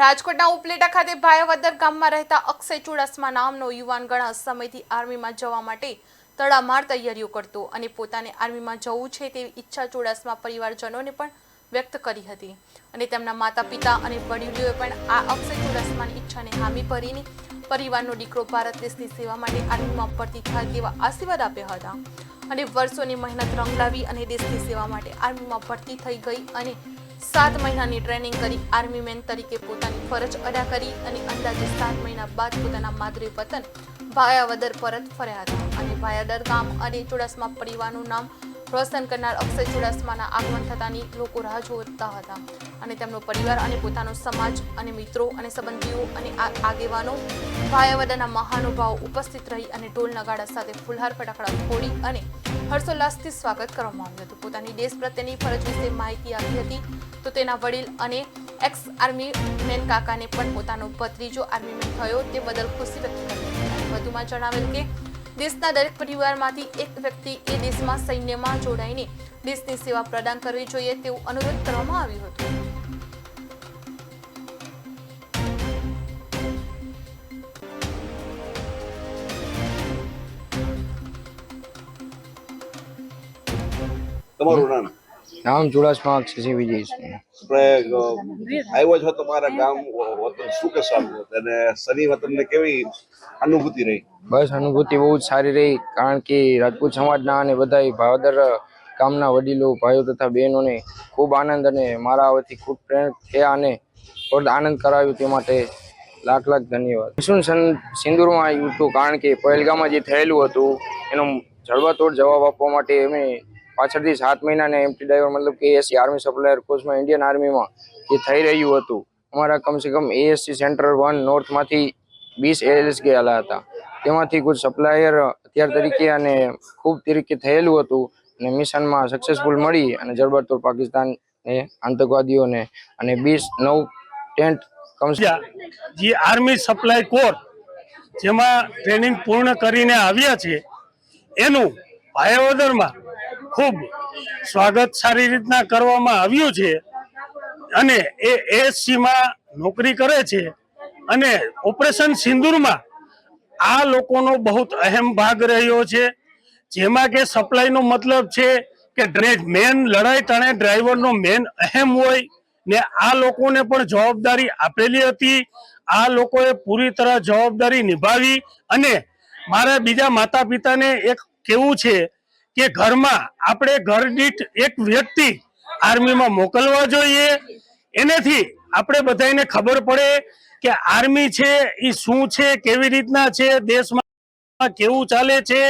રાજકોટના ઉપલેટા ખાતે ભાયાવદર ગામમાં રહેતા અક્ષય ચુડાસમા નામનો યુવાન ઘણા સમયથી આર્મીમાં જવા માટે તડામાર તૈયારીઓ કરતો અને પોતાને આર્મીમાં જવું છે તેવી ઈચ્છા ચુડાસમા પરિવારજનોને પણ વ્યક્ત કરી હતી. અને તેમના માતા પિતા અને વડીલોએ પણ આ અક્ષય ચુડાસમાની ઈચ્છાને હામી ભરીને પરિવારનો દીકરો ભારત દેશની સેવા માટે આર્મીમાં ભરતી થાય તેવા આશીર્વાદ આપ્યા હતા. અને વર્ષોની મહેનત રંગ લાવી અને દેશની સેવા માટે આર્મીમાં ભરતી થઈ ગઈ અને સાત મહિનાની ટ્રેનિંગ કરી, આર્મી મેન તરીકે પોતાની ફરજ અદા કરી અને અંદાજે સાત મહિના બાદ પોતાના માદરે વતન ભાયાવદર પરત ફર્યા હતા. અને ભાયાદર ગામ અને ચુડાસમા પરિવારનું નામ રોશન કરનાર અક્ષય ચુડાસમાના આગમન થતાની લોકો રાહ જોતા હતા અને તેમનો પરિવાર અને પોતાનો સમાજ અને મિત્રો અને સંબંધીઓ અને આગેવાનો ભાયાવદરના મહાનુભાવો ઉપસ્થિત રહી અને ઢોલ નગાડા સાથે ફુલહાર ફટાકડા ફોડી અને હર્ષોલ્લાસથી સ્વાગત કરવામાં આવ્યું હતું. પોતાની દેશ પ્રત્યેની ફરજ વિશે માહિતી આપી હતી તો તેના વડીલ અને એક્સ આર્મી મેન કાકાને પણ પોતાનો ભત્રીજો આર્મી મેન થયો તે બદલ ખુશી વ્યક્ત કરી. વધુમાં જણાવેલ કે દેશના દરેક પરિવારમાંથી એક વ્યક્તિ એ દેશમાં સૈન્યમાં જોડાઈને દેશની સેવા પ્રદાન કરવી જોઈએ તેવું અનુરોધ કરવામાં આવ્યું હતું. તમારું નામ? નામ ચુડાસમા વિજય આવ્યો છો તમારા ગામ વતન શું કે સારું અને શનિ તમને કેવી અનુભૂતિ રહી? બસ અનુભૂતિ બહુ જ સારી રહી, કારણ કે રાજપૂત સમાજના અને બધા ભાવદર ગામના વડીલો, ભાઈઓ તથા બહેનોને ખૂબ આનંદ અને મારા આવતી ખૂબ પ્રેરણ થયા અને આનંદ કરાવ્યો તે માટે લાખ લાખ ધન્યવાદ. સિંદુરમાં સિંદૂરમાં આવ્યું હતું કારણ કે પહેલગામમાં જે થયેલું હતું, એનો જડબાતોડ જવાબ આપવા માટે અમે પાછળથી સાત મહિનાને એમટી ડ્રાઈવર મતલબ કે એસી આર્મી સપ્લાયર કોર્સમાં ઇન્ડિયન આર્મીમાં જે થઈ રહ્યું હતું, અમારા કમસે કમ એએસસી સેન્ટર વન નોર્થમાંથી વીસ એલએસ ગયેલા હતા. તેમાંથી કોઈ સપ્લાયર અત્યાર તરીકે અને ખૂબ તરીકે થયેલું હતું અને મિશનમાં સક્સેસફુલ મળી અને જડબાતોડ પાકિસ્તાન આતંકવાદીઓને અને બીસ નવ ટેન્ટ જે આર્મી સપ્લાય કોર જેમાં ટ્રેનિંગ પૂર્ણ કરીને આવ્યા છે, એનું ભાયાવદરમાં ખૂબ સ્વાગત સારી રીતના કરવામાં આવ્યું છે અને એ એસસીમાં નોકરી કરે છે અને ઓપરેશન સિંદૂરમાં આ લોકોનો બહુ અહેમ ભાગ રહ્યો છે. જેમાં કે સપ્લાયનો મતલબ છે કે ડ્રેજ મેન લડાઈ તણે ડ્રાઈવરનો મેન અહેમ હોય ને આ લોકોને પણ જવાબદારી આપેલી હતી. આ લોકોએ પૂરી તરહ જવાબદારી નિભાવી અને મારા બીજા માતા પિતાને એક કેવું છે કે ઘરમાં આપણે ઘર દીઠ એક વ્યક્તિ આર્મીમાં મોકલવા જોઈએ. એનેથી આપણે બધાને ખબર પડે કે આર્મી છે એ શું છે, કેવી રીતના છે, દેશમાં કેવું ચાલે છે,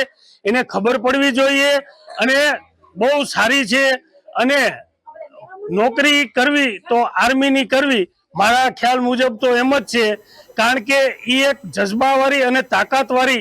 એને ખબર પડવી જોઈએ અને બહુ સારી છે. અને નોકરી કરવી તો આર્મીની કરવી, મારા ખ્યાલ મુજબ તો એમ જ છે. કારણ કે એ એક જજ્બાવાળી અને તાકાતવાળી